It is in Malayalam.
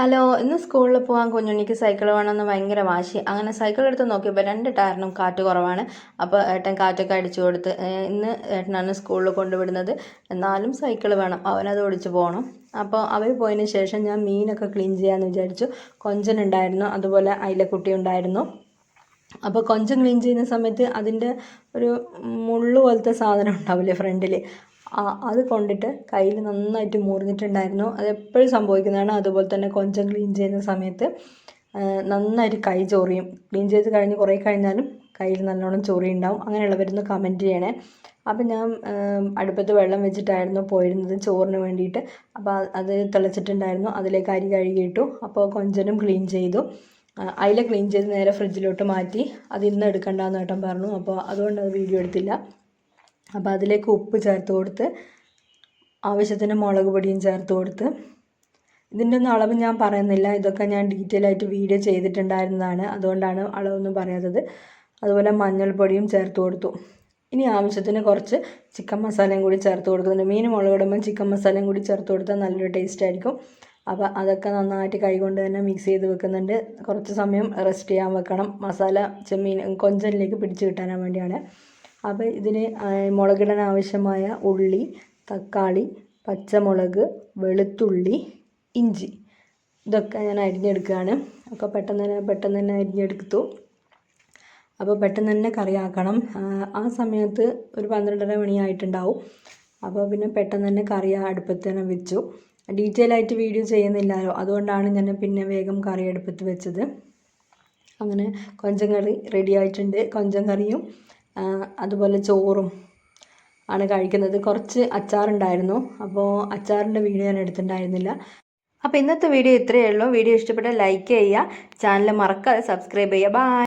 ഹലോ ഇന്ന് സ്കൂളിൽ പോകാൻ കുഞ്ഞുണ്ണിക്ക് സൈക്കിൾ വേണമെന്ന് ഭയങ്കര വാശി. അങ്ങനെ സൈക്കിൾ എടുത്ത് നോക്കിയപ്പോൾ രണ്ട് ടയറിനും കാറ്റ് കുറവാണ്. അപ്പോൾ ഏട്ടൻ കാറ്റൊക്കെ അടിച്ചു കൊടുത്ത് ഇന്ന് ഏട്ടനാണ് സ്കൂളിൽ കൊണ്ടുവിടുന്നത്. എന്നാലും സൈക്കിൾ വേണം. അവനത് ഓടിച്ച് പോകണം അപ്പോൾ അവർ പോയതിന് ശേഷം ഞാൻ മീനൊക്കെ ക്ലീൻ ചെയ്യാമെന്ന് വിചാരിച്ചു. കൊഞ്ചനുണ്ടായിരുന്നു അതുപോലെ അയിലക്കുട്ടി ഉണ്ടായിരുന്നു. അപ്പോൾ കൊഞ്ചം ക്ലീൻ ചെയ്യുന്ന സമയത്ത് അതിന്റെ ഒരു മുള്ളു പോലത്തെ സാധനം ഉണ്ടാവില്ലേ ഫ്രണ്ടിൽ അത് കൊണ്ടിട്ട് കയ്യിൽ നന്നായിട്ട് മുറിഞ്ഞിട്ടുണ്ടായിരുന്നു. അത് എപ്പോഴും സംഭവിക്കുന്നതാണ്. അതുപോലെ തന്നെ കൊഞ്ചം ക്ലീൻ ചെയ്യുന്ന സമയത്ത് നന്നായിട്ട് കൈ ചൊറിയും. ക്ലീൻ ചെയ്ത് കഴിഞ്ഞ് കുറേ കഴിഞ്ഞാലും കയ്യിൽ നല്ലോണം ചൊറി ഉണ്ടാവും അങ്ങനെയുള്ളവരൊന്ന് കമന്റ് ചെയ്യണേ. അപ്പം ഞാൻ അടുപ്പത്ത് വെള്ളം വെച്ചിട്ടായിരുന്നു പോയിരുന്നത് ചോറിന് വേണ്ടിയിട്ട്. അപ്പോൾ അത് തിളച്ചിട്ടുണ്ടായിരുന്നു. അതിലേക്ക് അരി കഴുകിയിട്ടു. അപ്പോൾ കൊഞ്ചനും ക്ലീൻ ചെയ്തു. അതിലെ ക്ലീൻ ചെയ്ത് നേരെ ഫ്രിഡ്ജിലോട്ട് മാറ്റി. അത് ഇന്ന് എടുക്കണ്ടെന്ന് ഏട്ടൻ പറഞ്ഞു. അപ്പോൾ അതുകൊണ്ട് അത് വീഡിയോ എടുത്തില്ല. അപ്പോൾ അതിലേക്ക് ഉപ്പ് ചേർത്ത് കൊടുത്ത് ആവശ്യത്തിന് മുളക് പൊടിയും ചേർത്ത് കൊടുത്ത്. ഇതിന്റെ ഒന്നും അളവ് ഞാൻ പറയുന്നില്ല. ഇതൊക്കെ ഞാൻ ഡീറ്റെയിൽ ആയിട്ട് വീഡിയോ ചെയ്തിട്ടുണ്ടായിരുന്നതാണ്. അതുകൊണ്ടാണ് അളവൊന്നും പറയാത്തത്. അതുപോലെ മഞ്ഞൾപ്പൊടിയും ചേർത്ത് കൊടുത്തു. ഇനി ആവശ്യത്തിന് കുറച്ച് ചിക്കൻ മസാലയും കൂടി ചേർത്ത് കൊടുക്കുന്നുണ്ട്. മീൻ മുളകിടുമ്പോൾ ചിക്കൻ മസാലയും കൂടി ചേർത്ത് കൊടുത്താൽ നല്ലൊരു ടേസ്റ്റ് ആയിരിക്കും. അപ്പോൾ അതൊക്കെ നന്നായിട്ട് കൈകൊണ്ട് തന്നെ മിക്സ് ചെയ്ത് വെക്കുന്നുണ്ട്. കുറച്ച് സമയം റെസ്റ്റ് ചെയ്യാൻ വെക്കണം. മസാല ചെമ്മീൻ കൊഞ്ചലിലേക്ക് പിടിച്ച് കിട്ടാൻ വേണ്ടിയാണ്. അപ്പോൾ ഇതിന് മുളകിടാൻ ആവശ്യമായ ഉള്ളി തക്കാളി പച്ചമുളക് വെളുത്തുള്ളി ഇഞ്ചി. ഇതൊക്കെ ഞാൻ അരിഞ്ഞെടുക്കുകയാണ്. ഒക്കെ പെട്ടെന്ന് തന്നെ പെട്ടെന്ന് തന്നെ അരിഞ്ഞെടുത്തു. അപ്പോൾ പെട്ടെന്ന് തന്നെ കറിയാക്കണം ആ, സമയത്ത് ഒരു പന്ത്രണ്ടര മണിയായിട്ടുണ്ടാവും. അപ്പോൾ പിന്നെ പെട്ടെന്ന് തന്നെ കറി അടുപ്പത്ത് തന്നെ വെച്ചു. ഡീറ്റെയിൽ ആയിട്ട് വീഡിയോ ചെയ്യുന്നില്ലല്ലോ. അതുകൊണ്ടാണ് ഞാൻ പിന്നെ വേഗം കറി അടുപ്പത്ത് വെച്ചത്. അങ്ങനെ കൊഞ്ചം കറി റെഡി ആയിട്ടുണ്ട്. കൊഞ്ചം കറിയും അതുപോലെ ചോറും ആണ് കഴിക്കുന്നത്. കുറച്ച് അച്ചാറുണ്ടായിരുന്നു. അപ്പോൾ അച്ചാറിന്റെ വീഡിയോ ഞാൻ എടുത്തിട്ടുണ്ടായിരുന്നില്ല. അപ്പോൾ ഇന്നത്തെ വീഡിയോ ഇത്രയേ ഉള്ളൂ. വീഡിയോ ഇഷ്ടപ്പെട്ടാൽ ലൈക്ക് ചെയ്യുക. ചാനൽ മറക്കാതെ സബ്സ്ക്രൈബ് ചെയ്യുക. ബൈ